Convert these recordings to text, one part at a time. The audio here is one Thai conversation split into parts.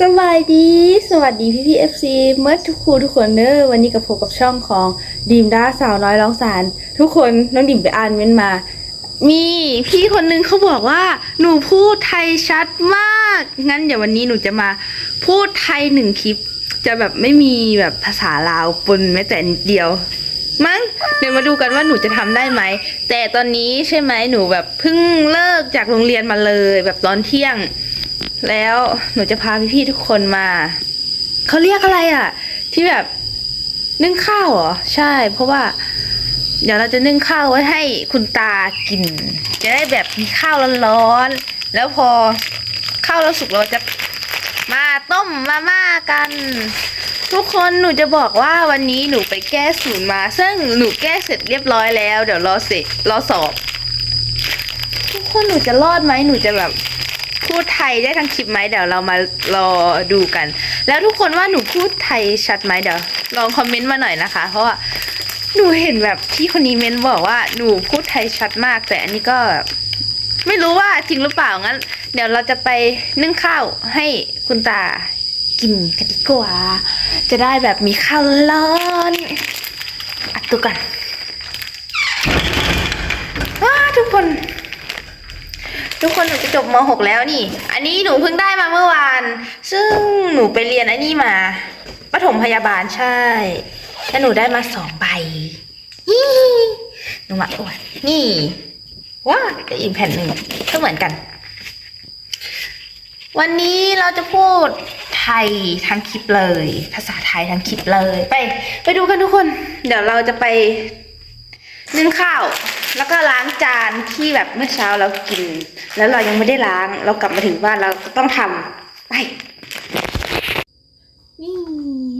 สบายดี สวัสดีพี่พี่เอฟซีเมื่อทุกครูทุกคนเนอะวันนี้กับผมกับช่องของดีมด้าสาวน้อยร้องสาร ทุกคนน้องดิมไปอ่านเม้นมา มีพี่คนนึงเขาบอกว่า หนูพูดไทยชัดมาก งั้นเดี๋ยววันนี้หนูจะมาพูดไทยหนึ่งคลิป จะแบบไม่มีแบบภาษาลาวปนแม้แต่นิดเดียว มั้งเดี๋ยวมาดูกันว่าหนูจะทำได้ไหม แต่ตอนนี้ใช่ไหมหนูแบบเพิ่งเลิกจากโรงเรียนมาเลย แบบตอนเที่ยง แล้วหนูจะพาพี่ๆทุกคนมา เขาเรียกอะไรอะ ที่แบบนึ่งข้าวเหรอ ใช่ เพราะว่า เดี๋ยวเราจะนึ่งข้าวไว้ให้คุณตากิน จะได้แบบมีข้าวร้อนๆแล้วพอข้าวเราสุกเราจะมาต้มมาม่ากัน ทุกคนหนูจะบอกว่าวันนี้หนูไปแก้ศูนย์มา ซึ่งหนูแก้เสร็จเรียบร้อยแล้ว เดี๋ยวรอเสร็จรอสอบ ทุกคนหนูจะรอดไหมหนูจะแบบ พูดไทยได้ทั้งคลิปไหมเดี๋ยวเรามารอดูกัน แล้วทุกคนว่าหนูพูดไทยชัดไหมเดี๋ยวลองคอมเมนต์มาหน่อยนะคะ เพราะว่าหนูเห็นแบบพี่คนนี้เมนบอกว่าหนูพูดไทยชัดมาก แต่อันนี้ก็ไม่รู้ว่าจริงหรือเปล่างั้น เดี๋ยวเราจะไปนึ่งข้าวให้คุณตากินกันดีกว่า จะได้แบบมีข้าวร้อนอัดตัวกันว้าทุกคน ทุกคน จบม .6 แล้วนี่ อันนี้หนูเพิ่งได้มาเมื่อวาน ซึ่งหนูไปเรียนไอ้นี่มาปฐมพยาบาลใช่แล้วหนูได้มาสองใบฮี่หนูมาอวดนี่ว้าแต่อีกแผ่นหนึ่งก็เหมือนกัน วันนี้เราจะพูดไทยทั้งคลิปเลย ภาษาไทยทั้งคลิปเลย ไป ไปดูกันทุกคน เดี๋ยวเราจะไปนึ่งข้าว แล้วก็ล้างจานที่แบบเมื่อเช้าเรากิน แล้วเรายังไม่ได้ล้าง เรากลับมาถึงบ้านเราก็ต้องทำไป นี่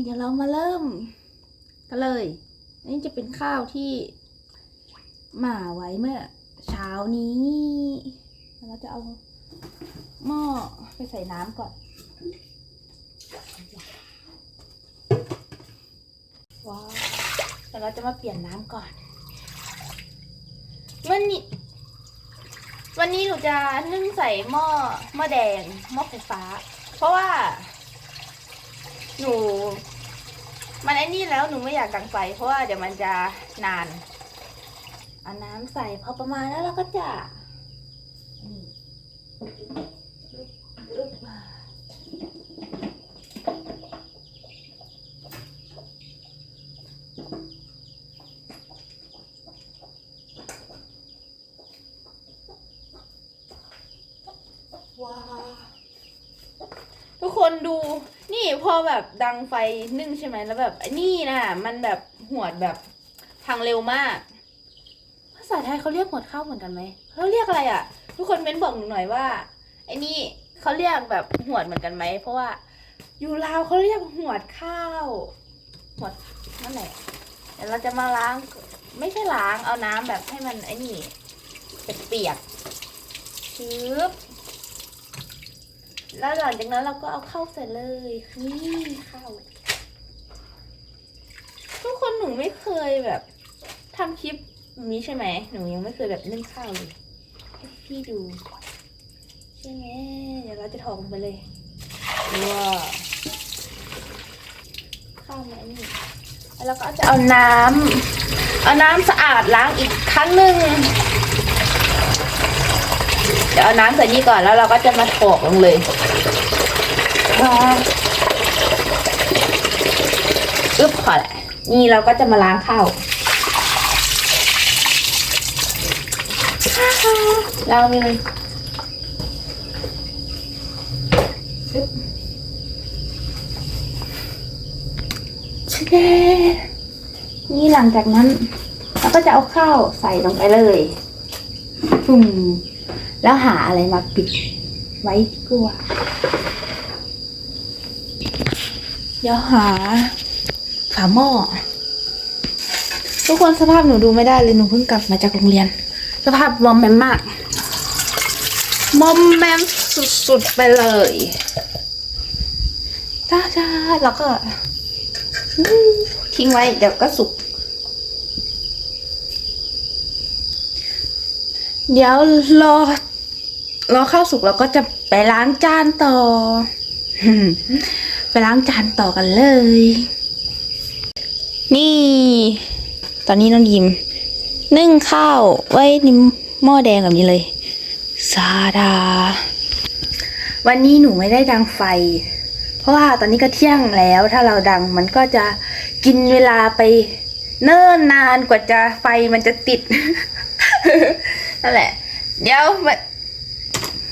เดี๋ยวเรามาเริ่ม กันเลยนี่จะเป็นข้าวที่หมาไว้เมื่อเช้านี้แล้วเราจะเอาหม้อไปใส่น้ำก่อน ว้าวเดี๋ยวเราจะมาเปลี่ยนน้ำก่อน วันนี้ วันนี้หนูจะนึ่งใส่หม้อหม้อแดงหม้อไฟฟ้า เพราะว่า หนู มันไอ้นี่แล้วหนูไม่อยากดังไฟ เพราะว่าเดี๋ยวมันจะนานเอาน้ำใส่พอประมาณแล้วเราก็จะนี่อึ๊บว้าวทุกคนดู นี่ พอแบบดังไฟนึ่งใช่ไหมแล้วแบบไอ้นี่นะมันแบบหวดแบบพังเร็วมาก ภาษาไทยเขาเรียกหวดข้าวเหมือนกันไหมเขาเรียกอะไรอะ ทุกคนเม้นบอกหนูหน่อยว่า ไอ้นี่เขาเรียกแบบหวดเหมือนกันไหมเพราะว่า อยู่ลาวเขาเรียกหวดข้าวหวดนั่นแหละเดี๋ยวเราจะมาล้าง ไม่ใช่ล้างเอาน้ำแบบให้มันไอ้นี่เปียกๆชืบ แล้วหลังจากนั้นเราก็เอาเข้าใส่เลยนี่เข้า ทุกคนหนูไม่เคยแบบทำคลิปนี้ใช่ไหมหนูยังไม่เคยแบบนึ่งข้าวเลยให้พี่ดูใช่ไหมเดี๋ยวเราจะถอดลงไปเลยว้าข้าวมานี่แล้วเราก็จะเอาน้ำเอาน้ำสะอาดล้างอีกครั้งหนึ่ง เดี๋ยวเอาน้ำใส่นี่ก่อนแล้วเราก็จะมาโขลกลงเลยว้าวอึ๊บพอแหละนี่เราก็จะมาล้างข้าวล้างมืออึ๊บชะเดนี่หลังจากนั้น เราก็จะเอาข้าวใส่ลงไปเลยปุ่ม แล้วหาอะไรมาปิดไว้ดีกว่าเดี๋ยวหา ฝาหม้อทุกคนสภาพหนูดูไม่ได้เลยหนูเพิ่งกลับมาจากโรงเรียน สภาพมอมแมมมากมอมแมมสุดๆไปเลยจ้าจ้าแล้วก็อืมทิ้งไว้เดี๋ยวก็สุก เดี๋ยวรอ รอข้าวสุกเราก็จะไปล้างจานต่อ ไปล้างจานต่อกันเลย นี่ ตอนนี้น้องยิม นึ่งข้าวไว้ในหม้อแดงแบบนี้เลย ซาดา วันนี้หนูไม่ได้ดังไฟ เพราะว่าตอนนี้ก็เที่ยงแล้วถ้าเราดังมันก็จะกินเวลาไปเนิ่นนานกว่าจะไฟมันจะติดนั่นแหละ เดี๋ยววัน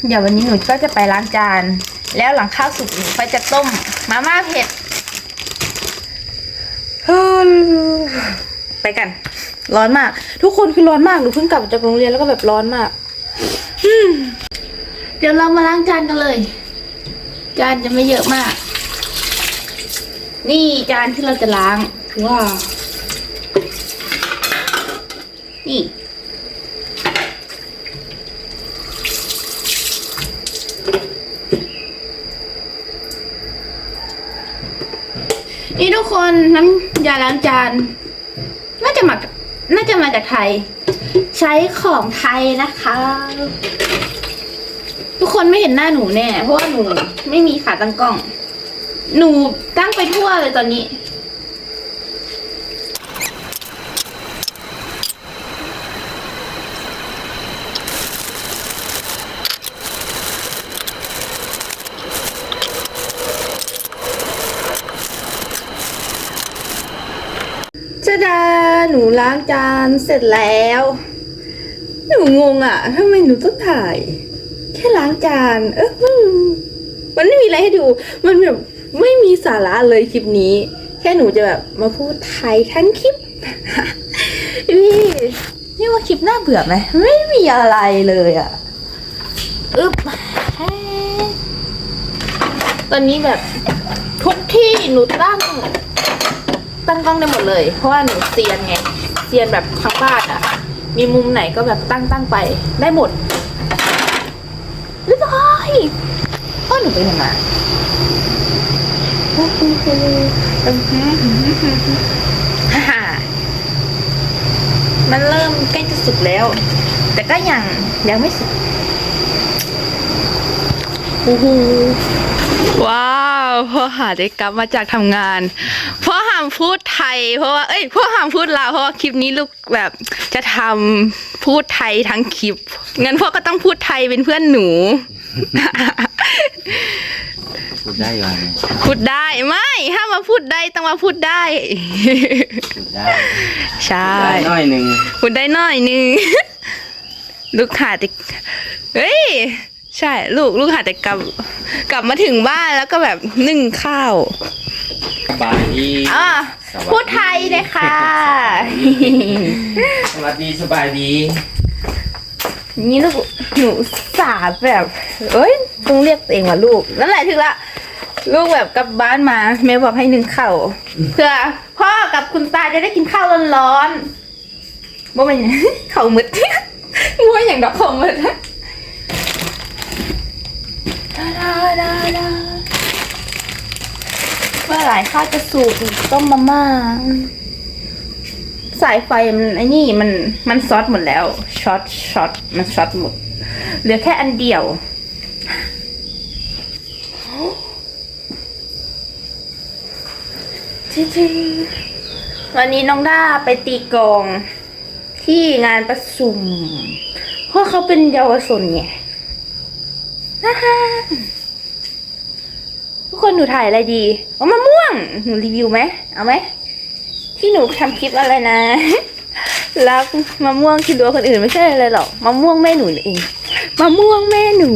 เดี๋ยววันนี้หนูก็จะไปล้างจาน แล้วหลังข้าวสุกหนูก็จะต้มมาม่าเผ็ดไปกัน ร้อนมาก ทุกคนคือร้อนมากหนูเพิ่งกลับจากโรงเรียนแล้วก็แบบร้อนมากเดี๋ยวเรามาล้างจานกันเลย จานจะไม่เยอะมาก นี่จานที่เราจะล้างว้าวนี่ นี่ทุก คนน้ำยาล้างจาน น่าจะมาน่าจะมาจากไทย ใช้ของไทยนะคะ ทุกคนไม่เห็นหน้าหนูแน่เพราะว่าหนูไม่มีขาตั้งกล้อง หนูตั้งไปทั่วเลยตอนนี้ จะดา หนู ล้างจานเสร็จแล้ว หนูงงอะทำไมหนูต้องถ่าย แค่ล้างจาน เออมันมันไม่มีอะไรให้ดู มันแบบไม่มีสาระเลยคลิปนี้ แค่หนูจะแบบมาพูดไทยทั้งคลิปพี่นี่ว่าคลิปน่าเบื่อไหมไม่มีอะไรเลยอะอึ๊บตอนนี้แบบทุกที่หนูตั้งตั้งกล้องได้หมดเลย เพราะว่าหนูเซียนไงเซียนแบบทั้งบ้านอะมีมุมไหนก็แบบตั้งตั้งไปได้หมดเรียบร้อยพ่อหนูไปไหนมาฮ่ามันเริ่มใกล้จะสุกแล้ว แต่ก็ยังยังไม่สุกโอ้โหว้าวพ่อหาได้กลับมาจากทำงานพ่อห้ามพูดไทย เพราะว่า เอ้ยพ่อห้ามพูดลาวเพราะว่าคลิปนี้ลูกแบบจะทำพูดไทยทั้งคลิป งั้นพ่อก็ต้องพูดไทยเป็นเพื่อนหนู พูดได้อยู่ไงพูดได้ไม่ถ้ามาพูดได้ต้องมาพูดได้ พูดได้ใช่ ได้หน่อยหนึ่งพูดได้หน่อยนึง ลูกหาแต่เฮ้ย ใช่ ลูกลูกหาแต่กลับ กลับมาถึงบ้านแล้วก็แบบนึ่งข้าว สบายดีอ่าสวัสดีพูดไทยเลยค่ะ สวัสดีสบายดีนี่ลูกหนูสาบแบบ เอ้ยต้องเรียกตัวเองว่าลูกนั่นแหละถึงละลูกแบบกลับบ้านมาแม่บอกให้นึ่งข้าวเพื่อพ่อกับคุณตาจะได้กินข้าวร้อนๆว่ามันอย่างข้าวมืดมัวอย่างดอกข้าวมืดดาดาดาดาเมื่อไหร่ข้าวจะสุกต้มมาม่าสายไฟมันไอ้นี่มันมันซอตหมดแล้วช็อตช็อตมันช็อตหมดเหลือแค่อันเดียวจริงๆวันนี้น้องด้าไปตีกองที่งานประชุมเพราะเขาเป็นเยาวชนไงนะคะทุกค นหนูถ่ายอะไรดีเอามะม่วง หนูรีวิวไหมเอาไหม ที่หนูทำคลิปอะไรนะ รักมะม่วงที่รัวคนอื่นไม่ใช่อะไรหรอก มะม่วงแม่หนูเอง มะม่วงแม่หนู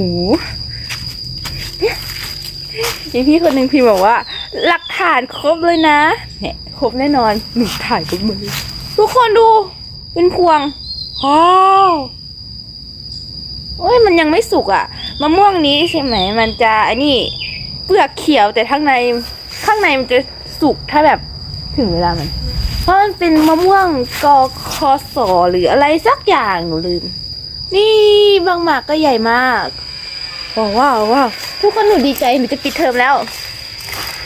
มีพี่คนหนึ่งพี่บอกว่า หลักฐานครบเลยนะ เนี่ยครบแน่นอน หนูถ่ายกับมือ ทุกคนดู เป็นพวงว้าวโอ้ยมันยังไม่สุกอะ่ะ มะม่วงนี้ใช่ไหม มันจะอันนี้ เปลือกเขียวแต่ข้างในข้างในมันจะสุกถ้าแบบถึงเวลามัน เพราะมันเป็นมะม่วงกอคอสอหรืออะไรสักอย่างหนูลืม นี่บางหมากก็ใหญ่มากว้าวว้าวว้าวทุกคนหนูดีใจหนูจะปิดเทอมแล้ว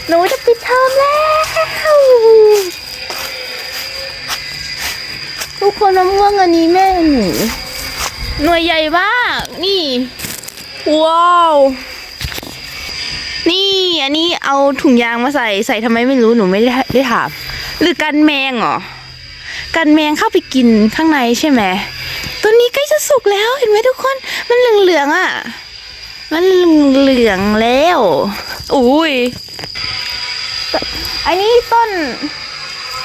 หนูจะปิดเทอมแล้ว ทุกคนมะม่วงอันนี้แม่หนูหน่วยใหญ่มาก นี่ ว้าว นี่อันนี้เอาถุงยางมาใส่ใส่ทำไมไม่รู้หนูไม่ได้ได้ถามหรือกันแมงเหรอกันแมงเข้าไปกินข้างในใช่ไหมตัวนี้ใกล้จะสุกแล้วเห็นไหมทุกคนมันเหลืองๆอะ มันเหลืองแล้วอุ้ยอันนี้ต้น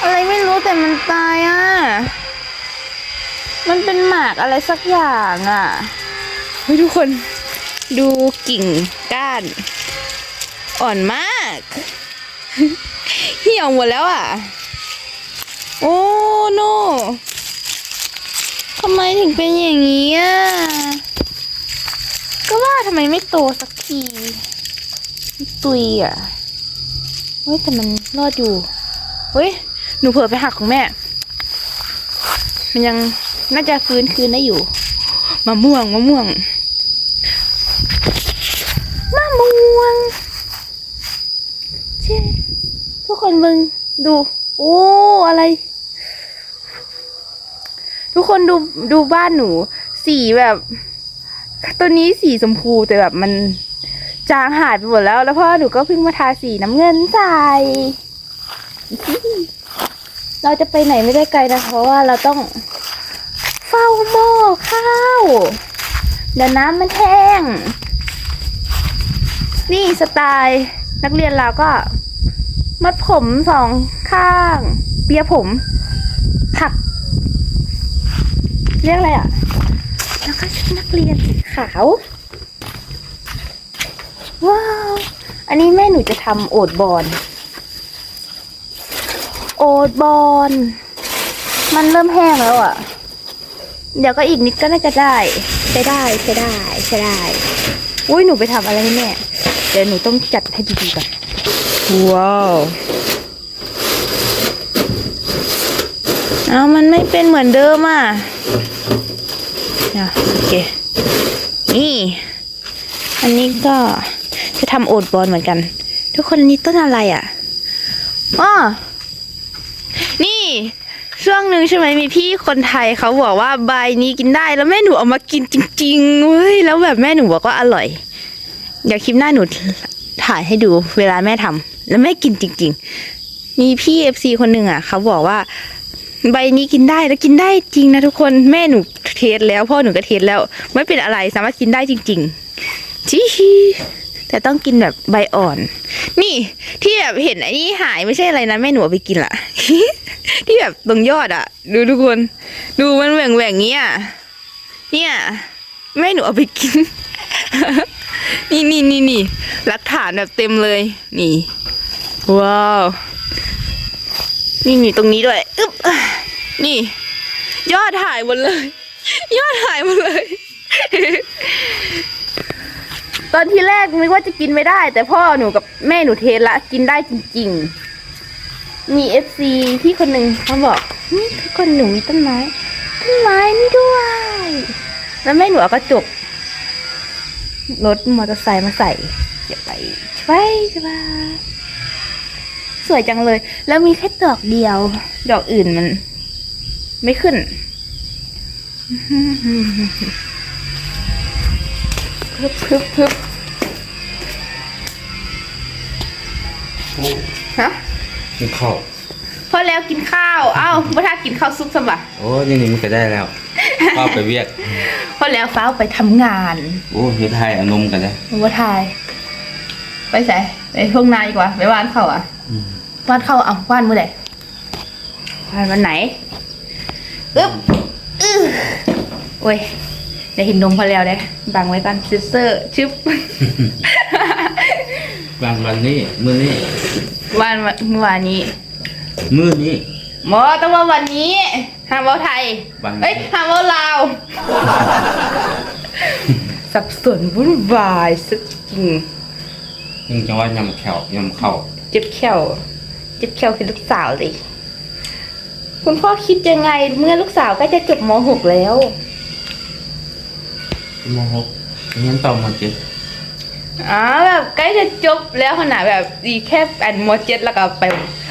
อะไรไม่รู้แต่มันตายอะมันเป็นหมากอะไรสักอย่างอะเฮ้ยทุกคนดูกิ่งก้าน อ่อนมาก เหี่ยวหมดแล้วอะ โอ้โนทำไมถึงเป็นอย่างนี้อะ ก็ว่าทำไมไม่โตสักที ตุยอะเฮ้ยแต่มันรอดอยู่ เฮ้ย หนูเผลอไปหักของแม่ มันยังน่าจะฟื้นคืนได้อยู่ มะม่วง มะม่วง มะม่วงเช่ทุกคนมึง ดู โอ้อะไร ทุกคนดูดูบ้านหนู สีแบบ ตัวนี้สีชมพูแต่แบบมันจางหายไปหมดแล้ว แล้วพ่อหนูก็เพิ่งมาทาสีน้ำเงินใสเราจะไปไหนไม่ได้ไกลนะเพราะว่าเราต้องเฝ้าหม้อข้าวเดี๋ยวน้ำมันแห้ง นี่สไตล์นักเรียนเราก็ มัดผมสองข้าง เปียผมถัก เรียกอะไรอะ แล้วก็ชุดนักเรียนสีขาว ว้าว อันนี้แม่หนูจะทำโอดบอลโอดบอลมันเริ่มแห้งแล้วอะ เดี๋ยวก็อีกนิดก็น่าจะได้ใช้ได้ใช้ได้ใช้ได้ อุ้ยหนูไปทำอะไรให้แม่เดี๋ยวหนูต้องจัดให้ดีๆก่อน ว้าวเอามันไม่เป็นเหมือนเดิมอะอะโอเค นี่ อันนี้ก็จะทำโอดบอลเหมือนกัน ทุกคนอันนี้ต้นอะไรอะอ้อนี่ช่วงหนึ่งใช่ไหมมีพี่คนไทยเขาบอกว่าใบนี้กินได้แล้วแม่หนูเอามากินจริงๆเว้ยแล้วแบบแม่หนูบอกว่าอร่อย เดี๋ยวคลิปหน้าหนูถ่ายให้ดูเวลาแม่ทำ แล้วแม่กินจริง ๆ มีพี่เอฟซีคนหนึ่งอะ เขาบอกว่า ใบนี้กินได้แล้วกินได้จริงนะทุกคนแม่หนูเทสแล้วพ่อหนูก็เทสแล้ว ไม่เป็นอะไรสามารถกินได้จริงๆชิชีแต่ต้องกินแบบใบอ่อน นี่ที่แบบเห็นไอ้นี่หายไม่ใช่อะไรนะแม่หนูเอาไปกินละที่แบบตรงยอดอะดูทุกคน ดูมันแหว่งแหว่งเงี้ยเนี่ยแม่หนูเอาไปกิน นี่นี่นี่นี่หลักฐานแบบเต็มเลย นี่ ว้าว นี่มีตรงนี้ด้วยอึ๊บนี่ ยอดหายหมดเลย ยอดหายหมดเลย ตอนที่แรกนึกว่าจะกินไม่ได้ แต่พ่อหนูกับแม่หนูเทสละกินได้จริง ๆ มีเอฟซีพี่คนหนึ่งเขาบอกนี่ทุกคนหนูมีต้นไม้ต้นไม้นี่ด้วย แล้วแม่หนูเอากระจกรถมอเตอร์ไซค์มาใส่เดี๋ยวไปไปจะมา สวยจังเลย แล้วมีแค่ดอกเดียว ดอกอื่นมัน ไม่ขึ้นพึบพึบพึบฮะกินข้าวพอแล้วกินข้าว เอ้าพ่ถ้ากินข้าวซุปสมบัติโอ้ยนี่มันก็ได้แล้วข้าวไปเวียกพอแล้วฟ้าวไปทำงาน โอ้เฮ็ดไทยเอานมกันได้พ่ทาย ไปใส่ไปทุ่งนาดีกว่า ไปว่านเข้าอะอืม ว่านเข้าเอาว่านเมื่อไหร่ว่านวันไหนอึ๊บอึ๊บโอ้ยได้เห็นนมพอแล้วเด้บังไว้ก่อนซิสเตอร์ชึบ บางวันนี้มื้อนี้ว่านเมื่อวานนี้มื้อนี้ หมอต้องว่าวันนี้ห้ามเว่าไทย วันนี้ เอ้ยห้ามเว่าลาว สับสนวุ่นวายสุดจริง ยังจะว่ายำแขวยำเข้าเจ็บแขวเจ็บแขวคือลูกสาวเลย คุณพ่อคิดยังไงเมื่อลูกสาวใกล้จะจบม .6 แล้ว มหกเรียนต่อมาเจ็ดอ๋อแบบใกล้จะจบแล้วขนาดแบบดีแค่อันมเจ็ดแล้วก็ไป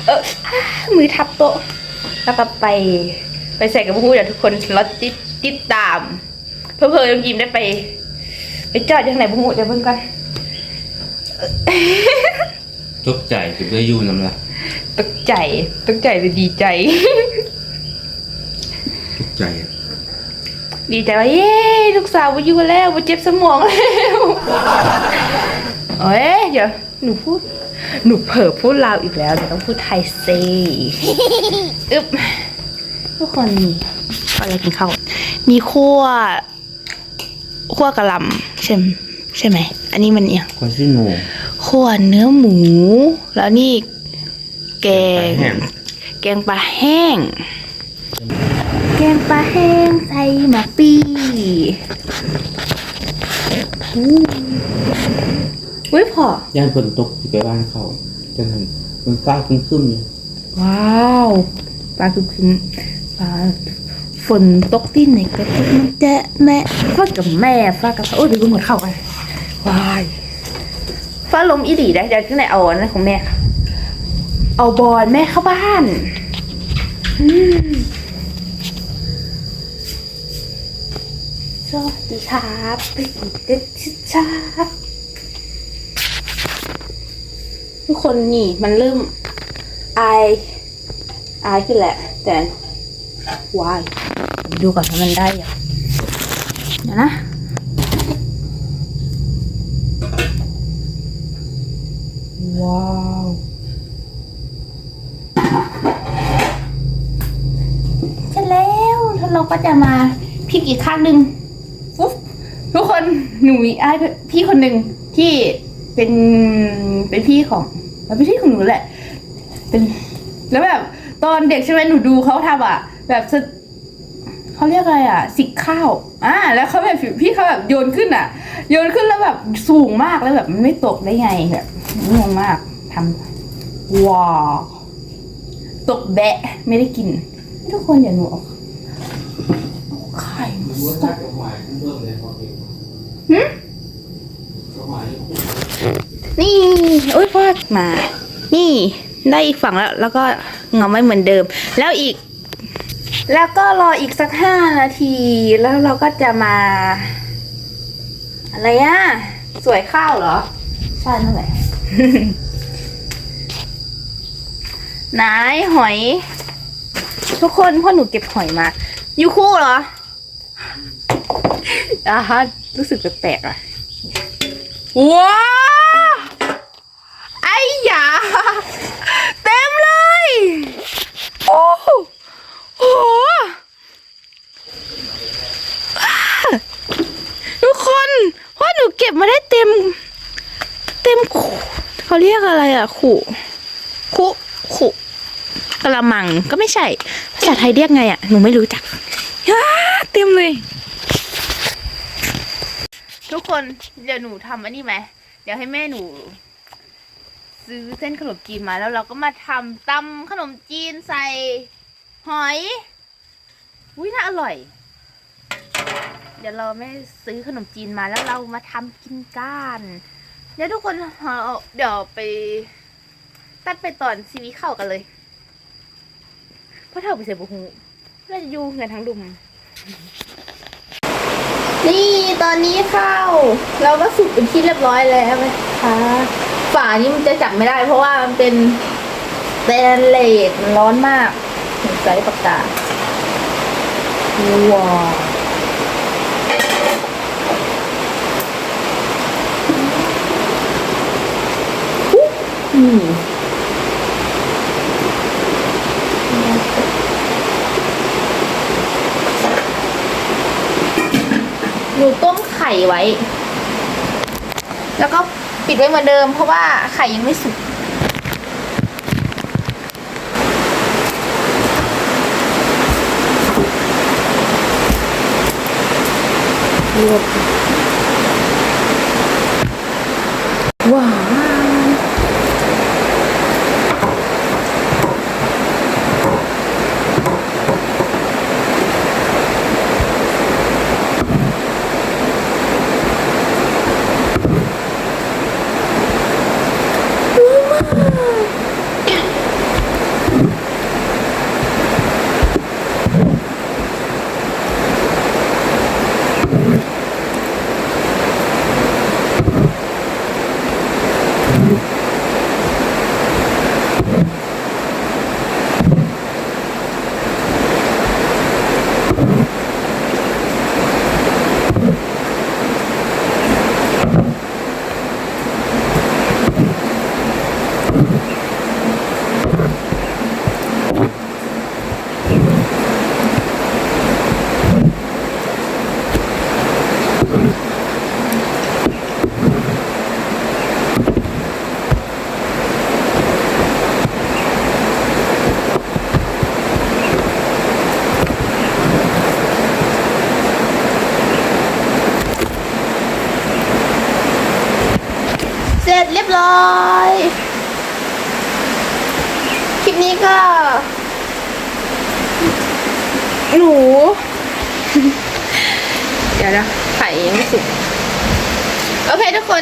เอออ้ามือทับโต๊ะ แล้วก็ไป ไปใส่กับพูดเดี๋ยวทุกคนรถติดติดตาม เพื่อเพื่อยิ้มได้ไป ไปจอดยังไหนบุ้งเดี๋ยวเพิ่งกัน ตกใจคือได้อยู่นำละ ตกใจ ตกใจหรือดีใจ ตกใจอะดีใจว่าเย้ลูกสาวมาอยู่แล้วมาเจ็บสมองแล้วโอ้ยเดี๋ยวหนูพูด หนูเผลอพูดลาวอีกแล้วเดี๋ยวต้องพูดไทยเซอึ๊บทุกคนมีอะไรกินข้าวมีขั้วขั้วกะหล่ำใช่ไหมใช่ไหม อันนี้มันเนี่ยคนชื่อหนู ขั้วเนื้อหมู แล้วนี่ แกงแห้งแกงปลาแห้ง แกงปลาแห้งใส่หมาปีอู้อุ้ยพอย่านฝนตกสิไปบ้านเขาจนถึงมันฟ้าครึ้มๆอยู่ว้าวปลาคือคือปลาฝนตกที่ไหนก็ตกมันจะแม่ฟ้ากับแม่ฟ้ากับโอ้ยเดี๋ยวกูหมดเข้าไปว้ายฟ้าลมอีหลีได้เดี๋ยวที่ไหนเอาอันนั้นของแม่ค่ะ เอาบอลแม่เข้าบ้านสวัสดีครับไปอีกเด็กชิชาบทุกคนนี่มันเริ่มไออายขึ้นแหละ แต่วายดูก่อนว่ามันได้ยังเดี๋ยวนะว้าวเสร็จแล้วแล้วเรา ก็จะมาพลิกอีกข้างหนึ่งปุ๊บทุกคนหนูมีไอ้พี่คนหนึ่งที่เป็นเป็นพี่ของแล้วเป็นพี่ของหนูแหละ เป็น แล้วแบบตอนเด็กใช่ไหมหนูดูเขาทำอะ แบบเขาเรียกอะไรอะ สิกข้าวอ่าแล้วเขาแบบพี่เขาแบบโยนขึ้นอะ โยนขึ้นแล้วแบบสูงมากแล้วแบบมันไม่ตกได้ไงแบบงงมากทำว้าวตกแบะไม่ได้กิน ทุกคนอย่าหนูเอาไข่มาใส่หึนี่โอ้ยพอดมา นี่ได้อีกฝั่งแล้ว แล้วก็เงาไม่เหมือนเดิม แล้วอีก แล้วก็รออีกสักห้านาที แล้วเราก็จะมา อะไรอะสวยข้าวเหรอ ใช่นั่นแหละไหนหอย ทุกคนพ่อหนูเก็บหอยมาอยู่คู่เหรอ อ่าฮะรู้สึกแปลกๆอะว้าวไอ้หยาเต็มเลย โอ้โหโอ้โหอ่าทุกคนว่าหนูเก็บมาได้เต็ม เต็มขู่เขาเรียกอะไรอะขู่คุขู่กระมังก็ไม่ใช่ภาษาไทยเรียกไงอะหนูไม่รู้จักอ้าเต็มเลย ทุกคนเดี๋ยวหนูทำอันนี้ไหมเดี๋ยวให้แม่หนู ซื้อเส้นขนมจีนมาแล้วเราก็มาทำตำขนมจีนใส่หอยอุ้ยน่าอร่อย เดี๋ยวเราไม่ซื้อขนมจีนมาแล้วเรามาทำกินกันเดี๋ยวทุกคนเเดี๋ยวไป ตัดไปตอนซีวีเข้ากันเลยเพราะเท่าไปเสียบุหูเราจะอยู่เงินทั้งดุม นี่ตอนนี้ข้าวเราก็สุกเป็นที่เรียบร้อยแล้วนะคะฝานี้มันจะจับไม่ได้ เพราะว่ามันเป็นเป็นเลดมันร้อนมากใช้ปากกาว้าวอืมหนูต้มไข่ ไว้ แล้วก็ปิดไว้เหมือนเดิม เพราะว่าไข่ยังไม่สุกว้าว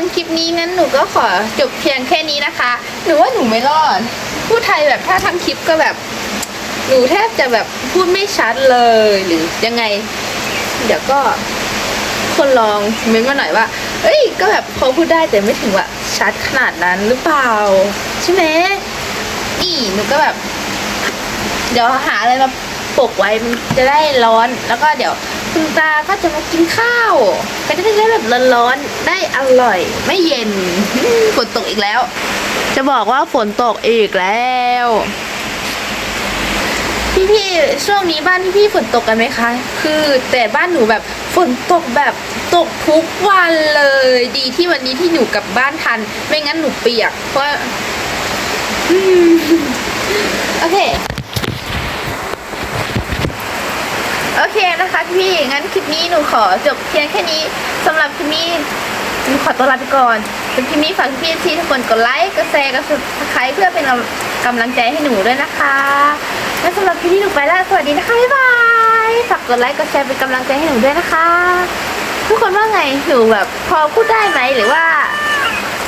นคลิปนี้งั้นหนูก็ขอจบเพียงแค่นี้นะคะ หนูว่าหนูไม่รอด พูดไทยแบบถ้าทั้งคลิปก็แบบ หนูแทบจะแบบพูดไม่ชัดเลยหรือยังไง เดี๋ยวก็คนลองเม้นมาหน่อยว่า เอ้ย ก็แบบพอพูดได้แต่ไม่ถึงว่าชัดขนาดนั้นหรือเปล่า ใช่ไหมอีหนูก็แบบ เดี๋ยวหาอะไรมาปกไว้มันจะได้ร้อน แล้วก็เดี๋ยว คุณตาก็จะมากินข้าว ก็จะได้แบบร้อนๆ ได้อร่อย ไม่เย็น ฝนตกอีกแล้ว จะบอกว่าฝนตกอีกแล้ว พี่พี่ๆช่วงนี้บ้านพี่พี่ๆฝนตกกันไหมคะ คือแต่บ้านหนูแบบฝนตกแบบตกทุกวันเลย ดีที่วันนี้ที่หนูกลับบ้านทัน ไม่งั้นหนูเปียก เพราะอืมโอเค โอเคนะคะพี่งั้นคลิปนี้หนูขอจบเพียงแค่นี้สำหรับคลิปนี้หนูขอตัวลาไปก่อนสำหรับคลิปนี้ฝากพี่ที่ทุกคนกดไลค์กดแชร์กด subscribe เพื่อเป็นกำลังใจให้หนูด้วยนะคะและสำหรับคลิปนี้หนูไปแล้วสวัสดีนะคะบ๊ายบายฝากกดไลค์กดแชร์เป็นกำลังใจให้หนูด้วยนะคะ ทุกคนว่าไงหนูแบบพอพูดได้ไหมหรือว่า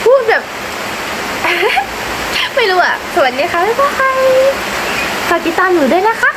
พูดแบบ ไม่รู้อะสวัสดีค่ะบ๊ายบายฝากติดตามหนูด้วยนะคะ